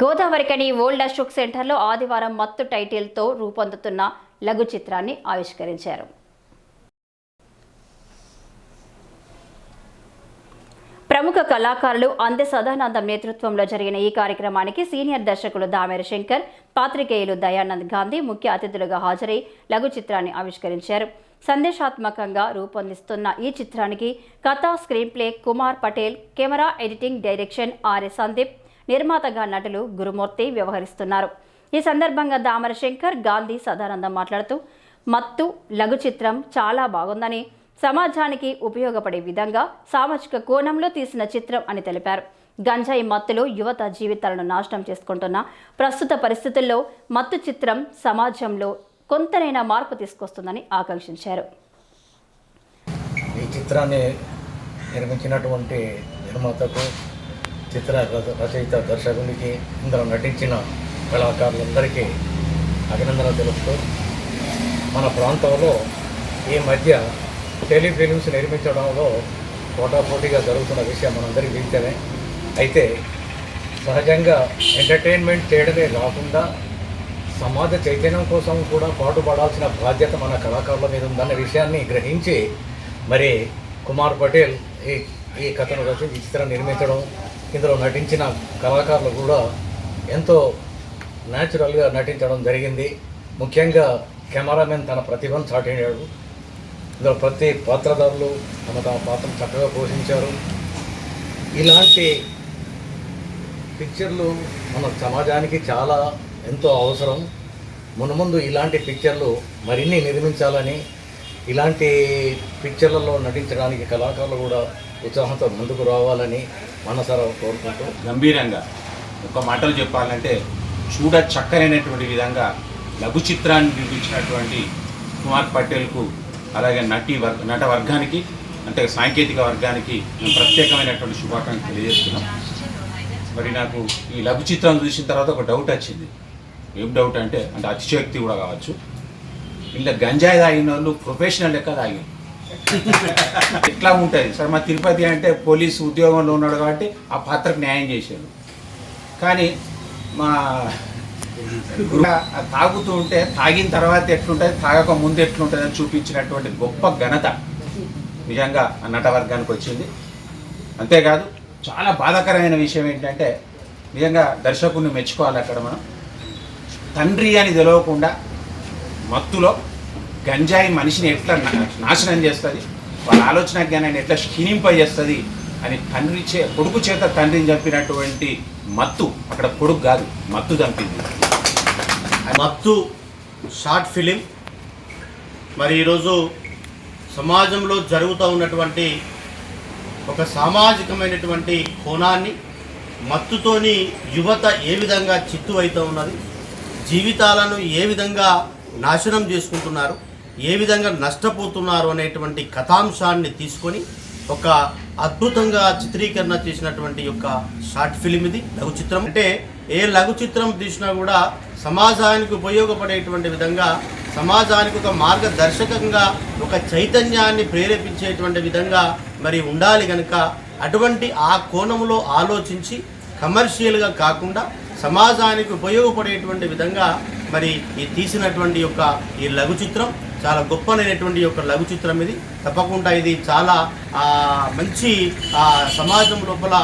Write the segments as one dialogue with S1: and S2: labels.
S1: Godavarikhani old Ashok సెంటర్లో ఆదివారం మత్తు టైటిల్తో రూపొందుతున్న లఘు చిత్రాన్ని ఆవిష్కరించారు. ప్రముఖ కళాకారులు అందె సదానందం నేతృత్వంలో జరిగిన ఈ కార్యక్రమానికి సీనియర్ దర్శకులు దామెర శంకర్ పాత్రికేయులు దయానంద్ గాంధీ ముఖ్య అతిథులుగా హాజరై లఘు చిత్రాన్ని ఆవిష్కరించారు. సందేశాత్మకంగా రూపొందిస్తున్న ఈ చిత్రానికి కథ screen play Kumar Patel camera editing direction RA Sandeep నిర్మాతగా నటులు గురుమూర్తి వ్యవహరిస్తున్నారు. ఈ సందర్భంగా దామర శంకర్ గాంధీ సదానందం మాట్లాడుతూ మత్తు లఘు చిత్రం చాలా బాగుందని సమాజానికి ఉపయోగపడే విధంగా సామాజిక కోణంలో తీసిన చిత్రం అని తెలిపారు. గంజాయి మత్తులో యువత జీవితాలను నాశనం చేసుకుంటున్న ప్రస్తుత పరిస్థితుల్లో మత్తు చిత్రం సమాజంలో కొంతనైనా మార్పు తీసుకొస్తుందని ఆకాంక్షించారు.
S2: ఈ చిత్రాన్ని నిర్మించినటువంటి నిర్మాతకు చిత్ర రచ- రచయిత దర్శకునికి ఇందులో నటించిన కళాకారులందరికీ అభినందనలు తెలుపుతూ మన ప్రాంతంలో ఈ మధ్య టెలిఫిలిమ్స్ నిర్మించడంలో పోటాపోటీగా జరుగుతున్న విషయం మనందరికీ తెలిస్తేనే. అయితే సహజంగా ఎంటర్టైన్మెంట్ చేయడమే కాకుండా సమాజ చైతన్యం కోసం కూడా పాటుపడాల్సిన బాధ్యత మన కళాకారుల మీద ఉందన్న విషయాన్ని గ్రహించి మరి కుమార్ పటేల్ ఈ ఈ కథను రచించి ఈ చిత్రం నిర్మించడం ఇందులో నటించిన కళాకారులు కూడా ఎంతో న్యాచురల్గా నటించడం జరిగింది. ముఖ్యంగా కెమెరామెన్ తన ప్రతిభను చాటినాడు. ఇందులో ప్రతి పాత్రధారులు తమ తమ పాత్రను చక్కగా పోషించారు. ఇలాంటి పిక్చర్లు మన సమాజానికి చాలా ఎంతో అవసరం. మునుముందు ఇలాంటి పిక్చర్లు మరిన్ని నిర్మించాలని ఇలాంటి పిక్చర్లలో నటించడానికి కళాకారులు కూడా ఉత్సాహంతో ముందుకు రావాలని మనసారా కోరుకుంటూ
S3: గంభీరంగా ఒక మాటలు చెప్పాలంటే చూడ చక్కనైనటువంటి విధంగా లఘు చిత్రాన్ని నిర్మించినటువంటి కుమార్ పటేల్కు అలాగే నటి వర్గ నట వర్గానికి అంటే సాంకేతిక వర్గానికి మేము ప్రత్యేకమైనటువంటి శుభాకాంక్షలు తెలియజేస్తున్నాం. మరి నాకు ఈ లఘు చిత్రం చూసిన తర్వాత ఒక డౌట్ వచ్చింది. ఏం డౌట్ అంటే అంటే అతిశయోక్తి కూడా కావచ్చు. ఇలా గంజాయి తాగిన వాళ్ళు ప్రొఫెషనల్ లెక్క తాగి ఎట్లా ఉంటుంది. సార్ మా తిరుపతి అంటే పోలీసు ఉద్యోగంలో ఉన్నాడు కాబట్టి ఆ పాత్రకు న్యాయం చేశాడు. కానీ మా తాగుతూ ఉంటే తాగిన తర్వాత ఎట్లుంటుంది తాగక ముందు ఎట్లుంటుంది అని చూపించినటువంటి గొప్ప ఘనత నిజంగా ఆ నటవర్గానికి వచ్చింది. అంతేకాదు చాలా బాధాకరమైన విషయం ఏంటంటే నిజంగా దర్శకుడిని మెచ్చుకోవాలి అక్కడ మనం. తండ్రి అని తెలవకుండా మత్తులో గంజాయి మనిషిని ఎట్లా నా- నాశనం చేస్తుంది? వాళ్ళ ఆలోచన నేను ఎట్లా క్షీణింపజేస్తుంది? అని తండ్రి చే కొడుకు చేత తండ్రిని చంపినటువంటి మత్తు అక్కడ కొడుకు కాదు మత్తు చంపింది.
S4: మత్తు షార్ట్ ఫిలిం. మరి ఈరోజు సమాజంలో జరుగుతూ ఉన్నటువంటి ఒక సామాజికమైనటువంటి కోణాన్ని మత్తుతోని యువత ఏ విధంగా చిత్తు అవుతూ ఉన్నది? జీవితాలను ఏ విధంగా నాశనం చేసుకుంటున్నారు ఏ విధంగా నష్టపోతున్నారు అనేటువంటి కథాంశాన్ని తీసుకొని ఒక అద్భుతంగా చిత్రీకరణ చేసినటువంటి యొక్క షార్ట్ ఫిలిం ఇది లఘు చిత్రం అంటే ఏ లఘు చిత్రం తీసినా కూడా సమాజానికి ఉపయోగపడేటువంటి విధంగా సమాజానికి ఒక మార్గదర్శకంగా ఒక చైతన్యాన్ని ప్రేరేపించేటువంటి విధంగా మరి ఉండాలి కనుక అటువంటి ఆ కోణంలో ఆలోచించి కమర్షియల్గా కాకుండా సమాజానికి ఉపయోగపడేటువంటి విధంగా మరి ఈ తీసినటువంటి యొక్క ఈ లఘు చిత్రం చాలా గొప్పనైనటువంటి యొక్క లఘు చిత్రం ఇది. తప్పకుండా ఇది చాలా మంచి సమాజం లోపల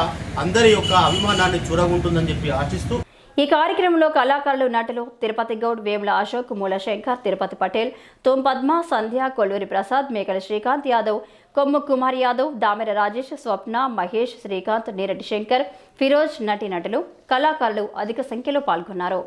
S4: అందరి యొక్క అభిమానాన్ని చూరగుంటుందని చెప్పి ఆశిస్తూ.
S1: ఈ కార్యక్రమంలో కళాకారులు నటులు తిరుపతి గౌడ్ వేముల అశోక్ మూల శంకర్ తిరుపతి పటేల్ తోం పద్మ సంధ్య కొల్లూరి ప్రసాద్ మేకల శ్రీకాంత్ యాదవ్ కొమ్ము కుమార్ యాదవ్ దామెర రాజేష్ స్వప్న మహేష్ శ్రీకాంత్ నీరటి శంకర్ ఫిరోజ్ నటి నటులు కళాకారులు అధిక సంఖ్యలో పాల్గొన్నారు.